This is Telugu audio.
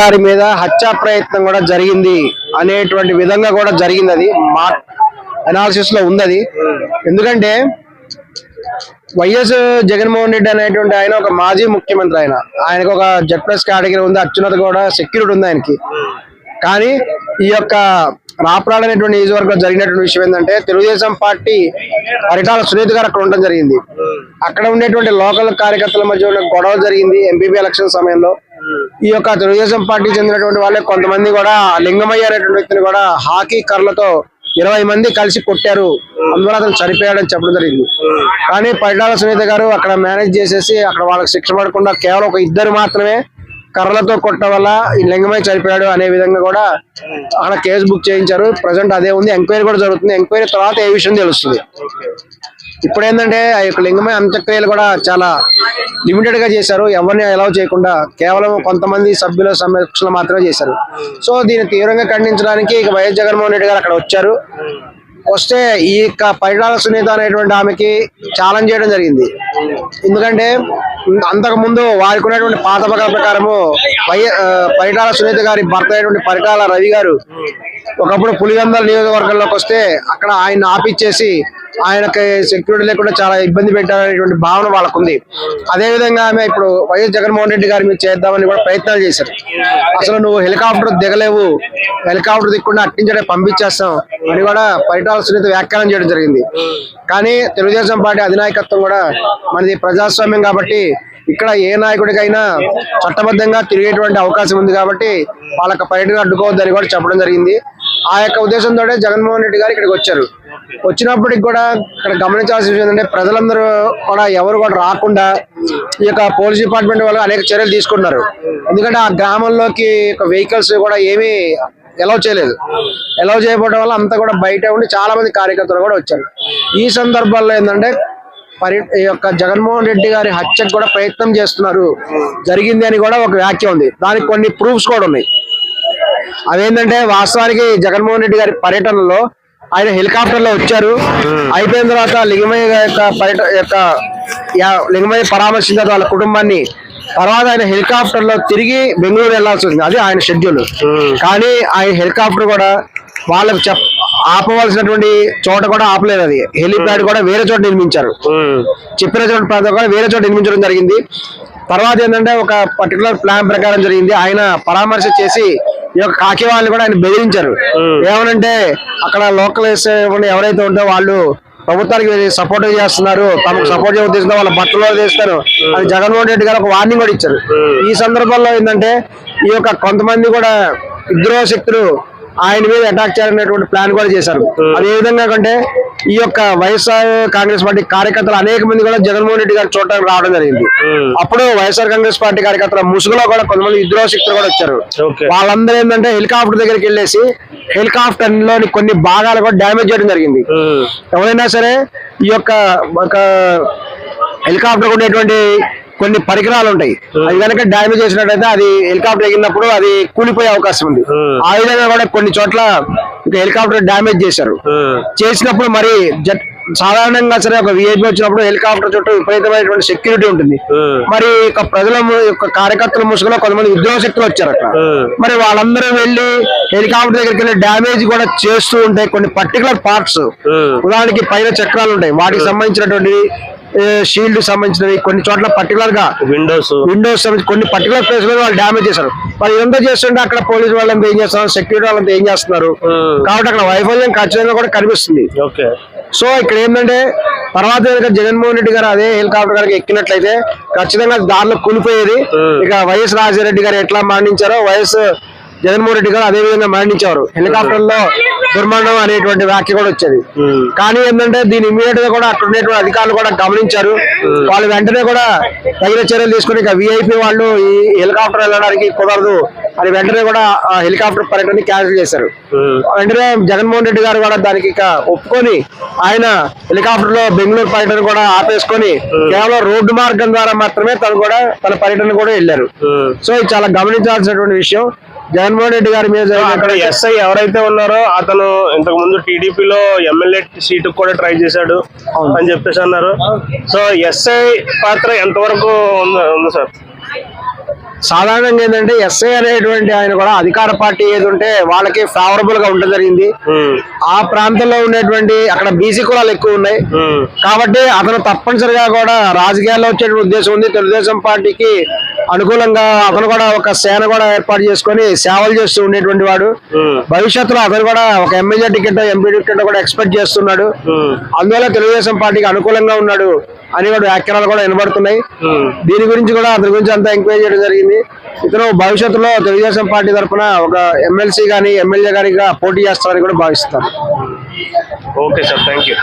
గారి మీద హత్యా ప్రయత్నం కూడా జరిగింది అనేటువంటి విధంగా కూడా జరిగింది అది. మా అనాలిసిస్లో ఉంది అది ఎందుకంటే వైఎస్ జగన్మోహన్ రెడ్డి అనేటువంటి ఆయన ఒక మాజీ ముఖ్యమంత్రి ఆయన. ఆయనకు ఒక జెడ్ ప్లస్ కేటగిరీ ఉంది అత్యున్నత కూడా సెక్యూరిటీ ఉంది ఆయనకి. కానీ ఈ యొక్క రాప్రాడ్ అనేటువంటి నియోజకవర్గం జరిగినటువంటి విషయం ఏంటంటే తెలుగుదేశం పార్టీ అరిటాల సునీత్ గారు అక్కడ ఉండడం జరిగింది. అక్కడ ఉండేటువంటి లోకల్ కార్యకర్తల మధ్య గొడవ జరిగింది. ఎంపీపీ ఎలక్షన్ సమయంలో ఈ యొక్క తెలుగుదేశం పార్టీ చెందినటువంటి వాళ్ళే కొంతమంది కూడా లింగమయ్య అనేటువంటి వ్యక్తిని కూడా హాకీ కర్రలతో ఇరవై మంది కలిసి కొట్టారు. అందువల్ల అతను చనిపోయాడని చెప్పడం జరిగింది. కానీ పైడాల సునీత గారు అక్కడ మేనేజ్ చేసేసి అక్కడ వాళ్ళకి శిక్ష పడకుండా కేవలం ఒక ఇద్దరు మాత్రమే కర్రలతో కొట్టడం వల్ల ఈ లింగమై చనిపోయాడు అనే విధంగా కూడా అక్కడ కేసు బుక్ చేయించారు. ప్రజెంట్ అదే ఉంది. ఎంక్వైరీ కూడా జరుగుతుంది. ఎంక్వైరీ తర్వాత ఏ విషయం తెలుస్తుంది. ఇప్పుడు ఏంటంటే ఆ యొక్క లింగమై అంత్యక్రియలు కూడా చాలా లిమిటెడ్గా చేశారు. ఎవరిని అలౌ చేయకుండా కేవలం కొంతమంది సభ్యుల సమీక్షలు మాత్రమే చేశారు. సో దీన్ని తీవ్రంగా ఖండించడానికి ఇక వైఎస్ జగన్మోహన్ రెడ్డి గారు అక్కడ వచ్చారు. వస్తే ఈ యొక్క పరిటాల సునీత అనేటువంటి ఆమెకి ఛాలెంజ్ చేయడం జరిగింది. ఎందుకంటే అంతకు ముందు వారికి ఉన్నటువంటి పాత పగల ప్రకారము పరిటాల సునీత గారి భర్త అయినటువంటి పరిటాల రవి గారు ఒకప్పుడు పులిగందల నియోజకవర్గంలోకి వస్తే అక్కడ ఆయన ఆపిచ్చేసి ఆయనకి సెక్యూరిటీ లేకుండా చాలా ఇబ్బంది పెట్టారనేటువంటి భావన వాళ్ళకుంది. అదే విధంగా ఆమె ఇప్పుడు వైఎస్ జగన్మోహన్ రెడ్డి గారి మీద చేద్దామని కూడా ప్రయత్నాలు చేశారు. అసలు నువ్వు హెలికాప్టర్ దిగలేవు హెలికాప్టర్ దిక్కుండా అట్టించడే పంపించేస్తాం అని కూడా పరిటాల సునీత వ్యాఖ్యానం చేయడం జరిగింది. కానీ తెలుగుదేశం పార్టీ అధినాయకత్వం కూడా మనది ప్రజాస్వామ్యం కాబట్టి ఇక్కడ ఏ నాయకుడికైనా చట్టబద్ధంగా తిరిగేటువంటి అవకాశం ఉంది కాబట్టి వాళ్ళకి పర్యటన అడ్డుకోవద్దని కూడా చెప్పడం జరిగింది. ఆ యొక్క ఉద్దేశంతో జగన్మోహన్ రెడ్డి గారు ఇక్కడికి వచ్చారు. వచ్చినప్పటికి కూడా ఇక్కడ గమనించాల్సిన విషయం ఏంటంటే ప్రజలందరూ కూడా ఎవరు కూడా రాకుండా ఈ యొక్క పోలీస్ డిపార్ట్మెంట్ వాళ్ళు అనేక చర్యలు తీసుకున్నారు. ఎందుకంటే ఆ గ్రామంలోకి వెహికల్స్ కూడా ఏమీ ఎలవ్ చేయలేదు. ఎలవ్ చేయకపోవడం వల్ల అంతా కూడా బయట ఉండి చాలా మంది కార్యకర్తలు కూడా వచ్చారు. ఈ సందర్భాల్లో ఏంటంటే పరి ఈ యొక్క జగన్మోహన్ రెడ్డి గారి హత్యకు కూడా ప్రయత్నం చేస్తున్నారు. జరిగింది అని కూడా ఒక వ్యాఖ్య ఉంది. దానికి కొన్ని ప్రూఫ్స్ కూడా ఉన్నాయి. అవేంటంటే వాస్తవానికి జగన్మోహన్ రెడ్డి గారి పర్యటనలో ఆయన హెలికాప్టర్లో వచ్చారు అయిపోయిన తర్వాత లింగమయ్య యొక్క పర్యటన యొక్క లింగమయ్య పరామర్శించిన తర్వాత వాళ్ళ కుటుంబాన్ని తర్వాత ఆయన హెలికాప్టర్లో తిరిగి బెంగళూరు వెళ్ళాల్సి వచ్చింది. అది ఆయన షెడ్యూల్. కానీ ఆయన హెలికాప్టర్ కూడా వాళ్ళకి చెప్ ఆపవలసినటువంటి చోట కూడా ఆపలేదు అది. హెలిప్యాడ్ కూడా వేరే చోట నిర్మించారు. చెప్పిన చోట ప్రాంతం కూడా వేరే చోట నిర్మించడం జరిగింది. తర్వాత ఏంటంటే ఒక పర్టికులర్ ప్లాన్ ప్రకారం జరిగింది. ఆయన పరామర్శ చేసి ఈ యొక్క కాకి వాళ్ళని కూడా ఆయన బెదిరించారు. ఏమనంటే అక్కడ లోకల్ ఎవరైతే ఉంటే వాళ్ళు ప్రభుత్వానికి సపోర్ట్ చేస్తున్నారు. తమకు సపోర్ట్ ఉద్దేశంతో వాళ్ళ బట్టలు చేస్తారు అది జగన్మోహన్ రెడ్డి గారు ఒక వార్నింగ్ కూడా ఇచ్చారు. ఈ సందర్భంలో ఏంటంటే ఈ యొక్క కొంతమంది కూడా విద్రోహ శక్తులు ఆయన మీద అటాక్ చేయాలనేటువంటి ప్లాన్ కూడా చేశారు. అది విధంగా అంటే ఈ యొక్క వైఎస్ఆర్ కాంగ్రెస్ పార్టీ కార్యకర్తలు అనేక మంది కూడా జగన్మోహన్ రెడ్డి గారు చూడటానికి రావడం జరిగింది. అప్పుడు వైఎస్ఆర్ కాంగ్రెస్ పార్టీ కార్యకర్తల ముసుగులో కూడా కొంతమంది విద్రోహ శక్తులు కూడా వచ్చారు. వాళ్ళందరూ ఏంటంటే హెలికాప్టర్ దగ్గరికి వెళ్ళేసి హెలికాప్టర్లోని కొన్ని భాగాలు కూడా డ్యామేజ్ చేయడం జరిగింది. ఎవరైనా సరే ఈ యొక్క హెలికాప్టర్ ఉండేటువంటి కొన్ని పరికరాలు ఉంటాయి. అది కనుక డ్యామేజ్ చేసినట్టయితే అది హెలికాప్టర్ ఎగిరినప్పుడు అది కూలిపోయే అవకాశం ఉంది. ఆ. విధంగా కూడా కొన్ని చోట్ల హెలికాప్టర్ డ్యామేజ్ చేశారు. చేసినప్పుడు మరి జట్ సాధారణంగా సరే ఒక విఐపి వచ్చినప్పుడు హెలికాప్టర్ చుట్టూ విపరీతమైనటువంటి సెక్యూరిటీ ఉంటుంది. మరి ప్రజల యొక్క కార్యకర్తల ముసుగులో కొంతమంది ఉద్యోగ శక్తులు వచ్చారు అక్కడ. మరి వాళ్ళందరూ వెళ్ళి హెలికాప్టర్ దగ్గరికి వెళ్ళి డ్యామేజ్ కూడా చేస్తూ ఉంటాయి కొన్ని పర్టికులర్ పార్ట్స్ ఉదాహరణకి పైన చక్రాలు ఉంటాయి. వాటికి సంబంధించినటువంటి షీల్డ్ సంబంధించినవి కొన్ని చోట్ల పర్టికులర్గా విండోస్ విండోస్ కొన్ని పర్టికులర్ ప్లేస్లో వాళ్ళు డ్యామేజ్ చేశారు. మరి ఇదంతా చేస్తుంటే అక్కడ పోలీసు వాళ్ళంతా ఏం చేస్తున్నారు? సెక్యూరిటీ వాళ్ళంతా ఏం చేస్తున్నారు? కాబట్టి అక్కడ వైఫల్యం ఖచ్చితంగా కూడా కనిపిస్తుంది. సో ఇక్కడ ఏంటంటే తర్వాత కనుక జగన్మోహన్ రెడ్డి గారు అదే హెలికాప్టర్ కనుక ఎక్కినట్లయితే ఖచ్చితంగా దారిలో కూలిపోయేది. ఇక వైఎస్ రాజశేఖర గారు ఎట్లా మరణించారో వైఎస్ జగన్మోహన్ రెడ్డి గారు అదే విధంగా మరణించారు హెలికాప్టర్లో దుర్మరణం అనేటువంటి వ్యాఖ్య కూడా వచ్చేది. కానీ ఏంటంటే దీని ఇమీడియట్గా కూడా అక్కడ ఉన్నటువంటి అధికారులు కూడా గమనించారు. వాళ్ళు వెంటనే కూడా తగిన చర్యలు తీసుకుని ఇక విఐపి వాళ్ళు ఈ హెలికాప్టర్ వెళ్ళడానికి కుదరదు. అని వెంటనే కూడా ఆ హెలికాప్టర్ పర్యటన క్యాన్సిల్ చేశారు. వెంటనే జగన్మోహన్ రెడ్డి గారు కూడా దానికి ఇక ఒప్పుకొని ఆయన హెలికాప్టర్లో బెంగళూరు పర్యటన కూడా ఆపేసుకొని కేవలం రోడ్డు మార్గం ద్వారా మాత్రమే తను కూడా తన పర్యటన కూడా వెళ్ళారు. సో ఇది చాలా గమనించాల్సినటువంటి విషయం. జగన్మోహన్ రెడ్డి గారి మీద అక్కడ ఎస్ఐ ఎవరైతే ఉన్నారో అతను ఇంతకు ముందు టీడీపీలో ఎమ్మెల్యే సీటు కూడా ట్రై చేశాడు అని చెప్పేసి అన్నారు. సో ఎస్ఐ పాత్ర ఎంతవరకు ఉంది సార్? సాధారణంగా ఏంటంటే ఎస్ఐ అనేటువంటి ఆయన కూడా అధికార పార్టీ ఏది ఉంటే వాళ్ళకి ఫేవరబుల్గా ఉండడం జరిగింది. ఆ ప్రాంతంలో ఉండేటువంటి అక్కడ బీసీ కులాలు ఎక్కువ ఉన్నాయి. కాబట్టి అతను తప్పనిసరిగా కూడా రాజకీయాల్లో వచ్చే ఉద్దేశం ఉంది. తెలుగుదేశం పార్టీకి అనుకూలంగా అతను కూడా ఒక సేన కూడా ఏర్పాటు చేసుకొని సేవలు చేస్తూ ఉండేటువంటి వాడు. భవిష్యత్తులో అతను కూడా ఒక ఎమ్మెల్యే టికెట్ ఎంపీ టికెట్ కూడా ఎక్స్పెక్ట్ చేస్తున్నాడు. అందువల్ల తెలుగుదేశం పార్టీకి అనుకూలంగా ఉన్నాడు అని కూడా వ్యాఖ్యానాలు కూడా వినబడుతున్నాయి. దీని గురించి కూడా అతని గురించి అంతా ఎంక్వైరీ చేయడం జరిగింది. ఇతను భవిష్యత్తులో తెలుగుదేశం పార్టీ తరఫున ఒక ఎమ్మెల్సీ గాని ఎమ్మెల్యే గారిగా పోటీ చేస్తారని కూడా భావిస్తారు. Okay sir thank you